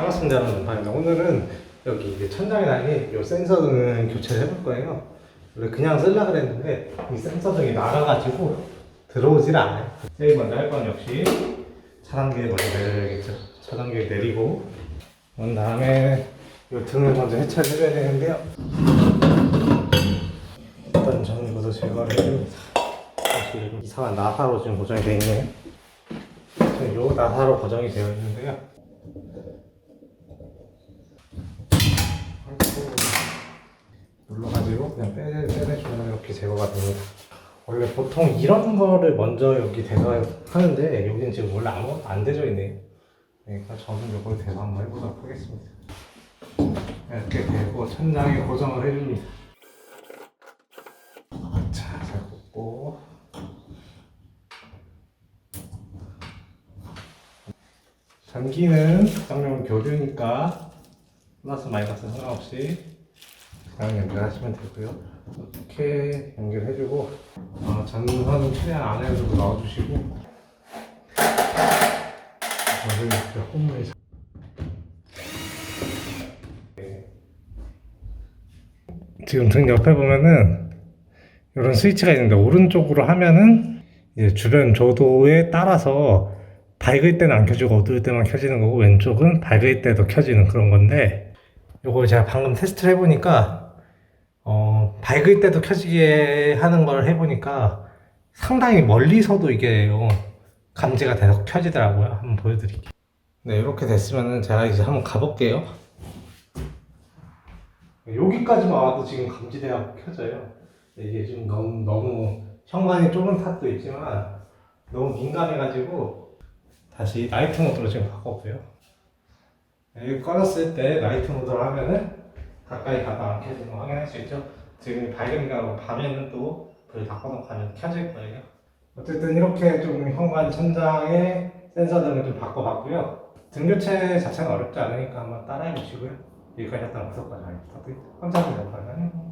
반갑습니다. 여러분 반갑습니다 오늘은 여기 천장에 달린 이 센서 등을 교체를 해볼 거예요. 원래 그냥 쓰려 그랬는데 이 센서 등이 나가가지고 들어오질 않아요. 제일 먼저 할 건 역시 차단기에 먼저 내려야겠죠. 차단기에 내리고 그런 다음에 이 등을 먼저 해체를 해줘야 되는데요. 일단 전부터 제거를 해줍니다. 이상한 나사로 지금 고정이 되어 있네요. 지금 요 나사로 고정이 되어 있는데요 눌러가지고 그냥 빼, 빼내주면 이렇게 제거가 됩니다. 원래 보통 이런 거를 먼저 여기 대서하는데 여기는 지금 원래 아무것도 안 되져 있네요. 그러니까 저는 이걸 대서 한번 해보도록 하겠습니다. 이렇게 대고 천장에 고정을 해줍니다. 자, 잘 꽂고 전기는 정령 교류니까 플러스 마이너스 상관없이 그냥 연결하시면 되고요. 이렇게 연결해주고 어, 전선은 최대한 안에서 넣어주시고 저를 이렇게 잡- 네. 지금 등 옆에 보면은 이런 스위치가 있는데 오른쪽으로 하면은 이제 주변 조도에 따라서 밝을 때는 안 켜지고 어두울 때만 켜지는 거고 왼쪽은 밝을 때도 켜지는 그런 건데 요거 제가 방금 테스트를 해보니까 어, 밝을 때도 켜지게 하는 걸 해보니까 상당히 멀리서도 이게 어, 감지가 돼서 켜지더라고요. 한번 보여드릴게요. 네, 이렇게 됐으면은 제가 이제 한번 가볼게요. 여기까지만 와도 지금 감지돼서 켜져요. 이게 좀 너무, 너무 현관이 좁은 탓도 있지만 너무 민감해가지고 다시 나이트 모드로 지금 바꿨고요. 여기 꺼졌을 때 나이트 모드로 하면은 가까이 가다 안 켜지는 거 확인할 수 있죠. 지금 밝으니까 밤에는 또 불 다 꺼놓고 하면 켜질 거예요. 어쨌든 이렇게 좀 현관 천장에 센서 등을 좀 바꿔봤고요. 등 교체 자체는 어렵지 않으니까 한번 따라해 보시고요. 여기까지 했던 하겠습니다. 깜짝 놀랄 거예요.